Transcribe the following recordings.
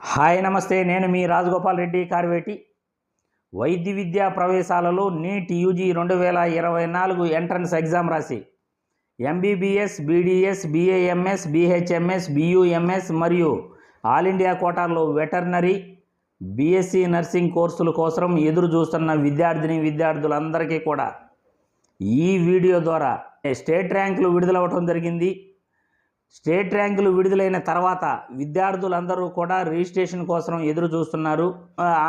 Hi నమస్తే. నేను మీ రాజగోపాల్ రెడ్డి కార్వేటి. వైద్య విద్యా ప్రవేశాలలో నీట్ యూజీ రెండు వేల ఇరవై నాలుగు ఎంట్రన్స్ ఎగ్జామ్ రాసి MBBS BDS BAMS BHMS BUMS మరియు ఆల్ ఇండియా కోటాల్లో వెటర్నరీ బీఎస్సీ నర్సింగ్ కోర్సుల కోసం ఎదురు చూస్తున్న విద్యార్థిని విద్యార్థులందరికీ కూడా ఈ వీడియో ద్వారా స్టేట్ ర్యాంకులు విడుదలవ్వటం జరిగింది. స్టేట్ ర్యాంకులు విడుదలైన తర్వాత విద్యార్థులందరూ కూడా రిజిస్ట్రేషన్ కోసం ఎదురు చూస్తున్నారు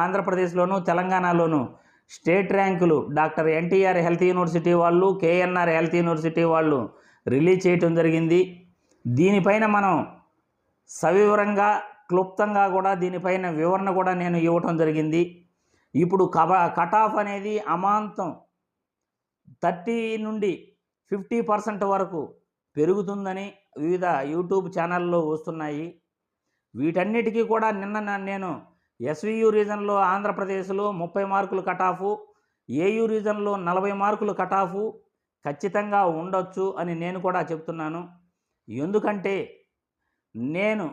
ఆంధ్రప్రదేశ్లోను తెలంగాణలోను స్టేట్ ర్యాంకులు డాక్టర్ ఎన్టీఆర్ హెల్త్ యూనివర్సిటీ వాళ్ళు కేఎన్ఆర్ హెల్త్ యూనివర్సిటీ వాళ్ళు రిలీజ్ చేయటం జరిగింది. దీనిపైన మనం సవివరంగా క్లుప్తంగా కూడా దీనిపైన వివరణ కూడా నేను ఇవ్వటం జరిగింది. ఇప్పుడు కబ కట్ ఆఫ్ అనేది అమాంతం థర్టీ నుండి ఫిఫ్టీ పర్సెంట్ వరకు పెరుగుతుందని వివిధ యూట్యూబ్ ఛానల్లో వస్తున్నాయి. వీటన్నిటికీ కూడా నిన్న నేను ఎస్వియు రీజన్లో ఆంధ్రప్రదేశ్లో ముప్పై మార్కులు కటాఫ్ ఏయు రీజన్లో నలభై మార్కులు కటాఫ్ ఖచ్చితంగా ఉండొచ్చు అని నేను కూడా చెప్తున్నాను. ఎందుకంటే నేను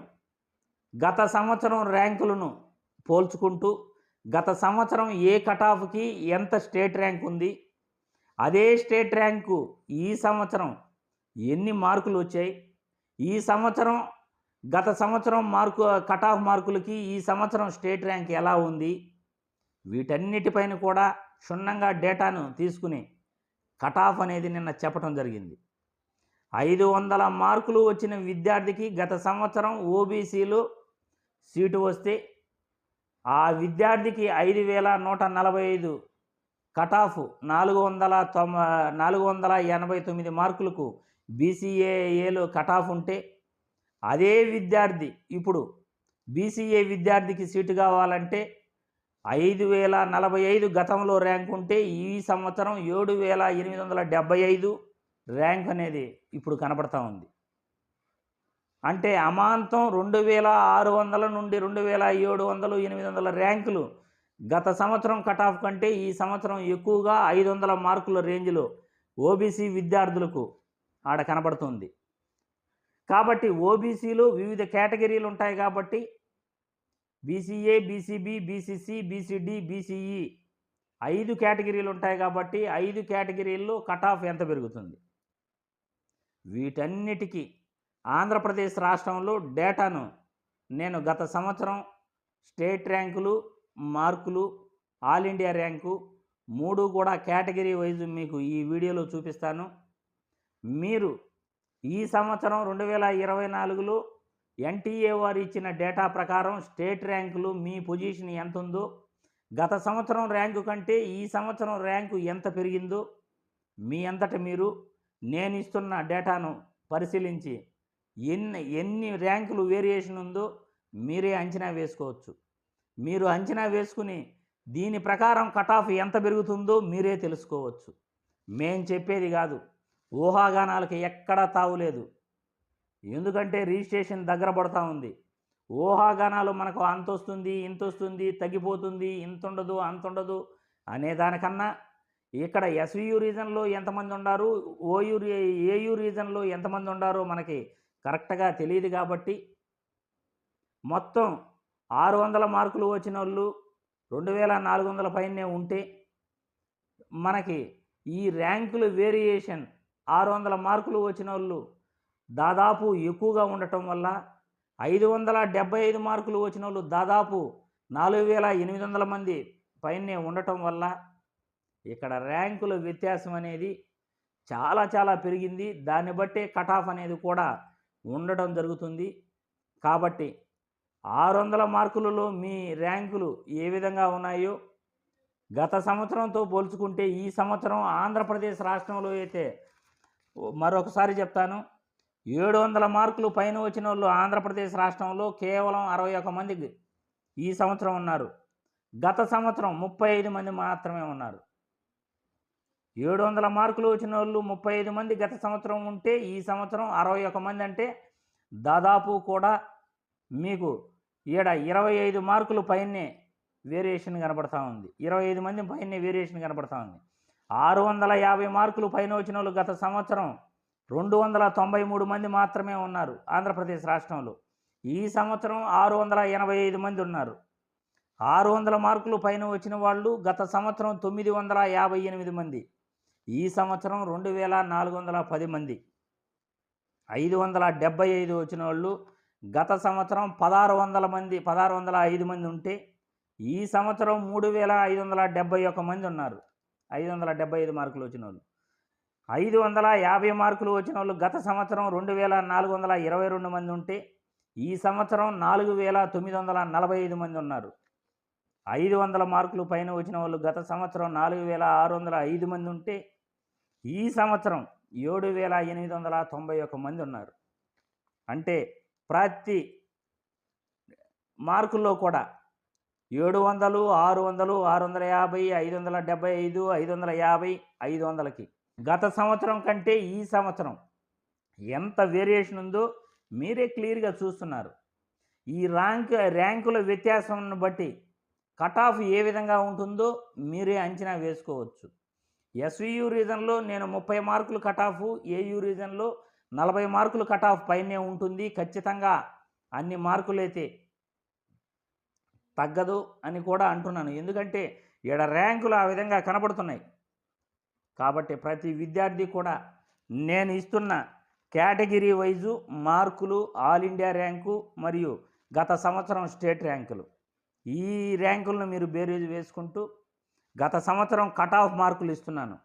గత సంవత్సరం ర్యాంకులను పోల్చుకుంటూ గత సంవత్సరం ఏ కటాఫ్కి ఎంత స్టేట్ ర్యాంక్ ఉంది అదే స్టేట్ ర్యాంకు ఈ సంవత్సరం ఎన్ని మార్కులు వచ్చాయి? ఈ సంవత్సరం గత సంవత్సరం మార్కు కట్ ఆఫ్ మార్కులకి ఈ సంవత్సరం స్టేట్ ర్యాంక్ ఎలా ఉంది? వీటన్నిటిపైన కూడా క్షుణ్ణంగా డేటాను తీసుకుని కట్ ఆఫ్ అనేది నిన్న చెప్పడం జరిగింది. ఐదు వందల మార్కులు వచ్చిన విద్యార్థికి గత సంవత్సరం ఓబీసీలు సీటు వస్తే ఆ విద్యార్థికి ఐదు వేల నూట నలభై ఐదు కట్ ఆఫ్ నాలుగు వందల తొంభై నాలుగు వందల ఎనభై తొమ్మిది మార్కులకు బీసీఏఏలో కట్ ఆఫ్ ఉంటే అదే విద్యార్థి ఇప్పుడు బీసీఏ విద్యార్థికి సీటు కావాలంటే ఐదు వేల నలభై ఐదు గతంలో ర్యాంక్ ఉంటే ఈ సంవత్సరం ఏడు వేల ఎనిమిది వందల డెబ్బై ఐదు ర్యాంక్ అనేది ఇప్పుడు కనపడతా ఉంది. అంటే అమాంతం రెండు వేల ఆరు వందల నుండి రెండు వేల ఏడు వందలు ఎనిమిది వందల ర్యాంకులు గత సంవత్సరం కట్ ఆఫ్ కంటే ఈ సంవత్సరం ఎక్కువగా ఐదు వందల మార్కుల రేంజ్లో ఓబీసీ విద్యార్థులకు ఆడ కనబడుతుంది. కాబట్టి ఓబీసీలు వివిధ కేటగిరీలు ఉంటాయి కాబట్టి BCA BCB BCC BCD BCE ఐదు కేటగిరీలు ఉంటాయి కాబట్టి ఐదు కేటగిరీల్లో కట్ ఆఫ్ ఎంత పెరుగుతుంది? వీటన్నిటికీ ఆంధ్రప్రదేశ్ రాష్ట్రంలో డేటాను నేను గత సంవత్సరం స్టేట్ ర్యాంకులు మార్కులు ఆల్ ఇండియా ర్యాంకు మూడు కూడా కేటగిరీ వైజ్ మీకు ఈ వీడియోలో చూపిస్తాను. మీరు ఈ సంవత్సరం రెండు వేల ఇరవై నాలుగులో ఎన్టీఏ వారు ఇచ్చిన డేటా ప్రకారం స్టేట్ ర్యాంకులు మీ పొజిషన్ ఎంత ఉందో గత సంవత్సరం ర్యాంకు కంటే ఈ సంవత్సరం ర్యాంకు ఎంత పెరిగిందో మీ అంతట మీరు నేను ఇస్తున్న డేటాను పరిశీలించి ఎన్ని ఎన్ని ర్యాంకులు వేరియేషన్ ఉందో మీరే అంచనా వేసుకోవచ్చు. మీరు అంచనా వేసుకుని దీని ప్రకారం కట్ ఆఫ్ ఎంత పెరుగుతుందో మీరే తెలుసుకోవచ్చు. మేం చెప్పేది కాదు. ఊహాగానాలకి ఎక్కడా తావులేదు ఎందుకంటే రిజిస్ట్రేషన్ దగ్గర పడతా ఉంది. ఊహాగానాలు మనకు అంత వస్తుంది ఇంత వస్తుంది తగ్గిపోతుంది ఇంత ఉండదు అంత ఉండదు అనే దానికన్నా ఇక్కడ ఎస్వియు రీజన్లో ఎంతమంది ఉండారు ఓయు రీ- ఏయు రీజన్లో ఎంతమంది ఉండారో మనకి కరెక్ట్గా తెలియదు కాబట్టి మొత్తం ఆరు వందల మార్కులు వచ్చిన వాళ్ళు రెండు వేల నాలుగు వందల పైనే ఉంటే మనకి ఈ ర్యాంకులు వేరియేషన్ ఆరు వందల మార్కులు వచ్చిన వాళ్ళు దాదాపు ఎక్కువగా ఉండటం వల్ల ఐదు వందల డెబ్బై ఐదు మార్కులు వచ్చిన వాళ్ళు దాదాపు నాలుగు వేల ఎనిమిది వందల మంది పైనే ఉండటం వల్ల ఇక్కడ ర్యాంకుల వ్యత్యాసం అనేది చాలా చాలా పెరిగింది. దాన్ని బట్టే కట్ ఆఫ్ అనేది కూడా ఉండటం జరుగుతుంది. కాబట్టి ఆరు వందల మార్కులలో మీ ర్యాంకులు ఏ విధంగా ఉన్నాయో గత సంవత్సరంతో పోల్చుకుంటే ఈ సంవత్సరం ఆంధ్రప్రదేశ్ రాష్ట్రంలో అయితే మరొకసారి చెప్తాను. ఏడు వందల మార్కులు పైన వచ్చిన వాళ్ళు ఆంధ్రప్రదేశ్ రాష్ట్రంలో కేవలం అరవై ఒక మంది ఈ సంవత్సరం ఉన్నారు. గత సంవత్సరం ముప్పై ఐదు మంది మాత్రమే ఉన్నారు. ఏడు వందల మార్కులు వచ్చిన వాళ్ళు ముప్పై ఐదు మంది గత సంవత్సరం ఉంటే ఈ సంవత్సరం అరవై ఒక మంది అంటే దాదాపు కూడా మీకు ఈడ ఇరవై ఐదు మార్కులు పైనే వేరియేషన్ కనబడతా ఉంది. ఇరవై ఐదు మంది పైనే వేరియేషన్ కనబడతా ఉంది. ఆరు వందల యాభై మార్కులు పైన వచ్చిన వాళ్ళు గత సంవత్సరం రెండు వందల తొంభై మూడు మంది మాత్రమే ఉన్నారు ఆంధ్రప్రదేశ్ రాష్ట్రంలో. ఈ సంవత్సరం ఆరు వందల ఎనభై ఐదు మంది ఉన్నారు. ఆరు వందల మార్కులు పైన వచ్చిన వాళ్ళు గత సంవత్సరం తొమ్మిది వందల యాభై ఎనిమిది మంది. ఈ సంవత్సరం రెండు వేల నాలుగు వందల పది మంది. ఐదు వందల డెబ్బై ఐదు వచ్చిన వాళ్ళు గత సంవత్సరం పదహారు వందల మంది పదహారు వందల ఐదు మంది ఉంటే ఈ సంవత్సరం మూడు వేల ఐదు వందల డెబ్బై ఒక మంది ఉన్నారు. ఐదు వందల డెబ్బై ఐదు మార్కులు వచ్చిన వాళ్ళు ఐదు వందల యాభై మార్కులు వచ్చిన వాళ్ళు గత సంవత్సరం రెండు వేల నాలుగు వందల ఇరవై రెండు మంది ఉంటే ఈ సంవత్సరం నాలుగు వేల తొమ్మిది వందల నలభై ఐదు మంది ఉన్నారు. ఐదు వందల మార్కులు పైన వచ్చిన వాళ్ళు గత సంవత్సరం నాలుగు వేల ఆరు వందల ఐదు మంది ఉంటే ఈ సంవత్సరం ఏడు వేల ఎనిమిది వందల తొంభై ఒక్క మంది ఉన్నారు. అంటే ప్రతి మార్కుల్లో కూడా ఏడు వందలు ఆరు వందలు ఆరు వందల యాభై ఐదు వందల డెబ్బై ఐదు ఐదు వందల యాభై ఐదు వందలకి గత సంవత్సరం కంటే ఈ సంవత్సరం ఎంత వేరియేషన్ ఉందో మీరే క్లియర్గా చూస్తున్నారు. ఈ ర్యాంక్ ర్యాంకుల వ్యత్యాసం బట్టి కట్ ఆఫ్ ఏ విధంగా ఉంటుందో మీరే అంచనా వేసుకోవచ్చు. ఎస్వియు రీజన్లో నేను ముప్పై మార్కులు కట్ ఆఫ్ ఏయు రీజన్లో నలభై మార్కులు కట్ ఆఫ్ పైనే ఉంటుంది. ఖచ్చితంగా అన్ని మార్కులైతే తగ్గదు అని కూడా అంటున్నాను. ఎందుకంటే ఈడ ర్యాంకులు ఆ విధంగా కనబడుతున్నాయి. కాబట్టి ప్రతి విద్యార్థి కూడా నేను ఇస్తున్న కేటగిరీ వైజు మార్కులు ఆల్ ఇండియా ర్యాంకు మరియు గత సంవత్సరం స్టేట్ ర్యాంకులు. ఈ ర్యాంకులను మీరు బేరీజ్ వేసుకుంటూ గత సంవత్సరం కట్ ఆఫ్ మార్కులు ఇస్తున్నాను.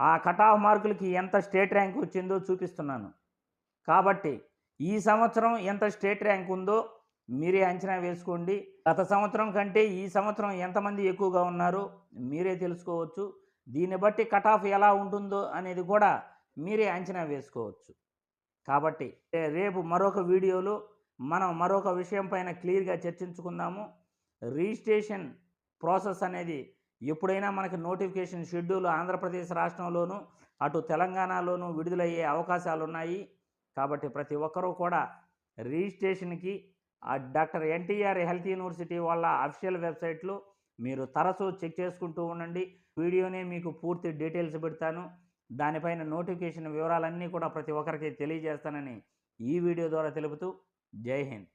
ఆ కట్ ఆఫ్ మార్కులకి ఎంత స్టేట్ ర్యాంక్ వచ్చిందో చూపిస్తున్నాను. కాబట్టి ఈ సంవత్సరం ఎంత స్టేట్ ర్యాంక్ ఉందో మీరే అంచనా వేసుకోండి. గత సంవత్సరం కంటే ఈ సంవత్సరం ఎంతమంది ఎక్కువగా ఉన్నారో మీరే తెలుసుకోవచ్చు. దీన్ని బట్టి కట్ ఆఫ్ ఎలా ఉంటుందో అనేది కూడా మీరే అంచనా వేసుకోవచ్చు. కాబట్టి రేపు మరొక వీడియోలో మనం మరొక విషయం పైన క్లియర్గా చర్చించుకుందాము. రిజిస్ట్రేషన్ ప్రాసెస్ అనేది ఎప్పుడైనా మనకి నోటిఫికేషన్ షెడ్యూల్ ఆంధ్రప్రదేశ్ రాష్ట్రంలోనూ అటు తెలంగాణలోనూ విడుదలయ్యే అవకాశాలు ఉన్నాయి కాబట్టి ప్రతి ఒక్కరూ కూడా రిజిస్ట్రేషన్కి డాక్టర్ ఎన్టీఆర్ హెల్త్ యూనివర్సిటీ వాళ్ళ అఫీషియల్ వెబ్సైట్లో మీరు తరచూ చెక్ చేసుకుంటూ ఉండండి. వీడియోనే మీకు పూర్తి డీటెయిల్స్ పెడతాను. దానిపైన నోటిఫికేషన్ వివరాలన్నీ కూడా ప్రతి ఒక్కరికి తెలియజేస్తానని ఈ వీడియో ద్వారా తెలుపుతూ జై హింద్.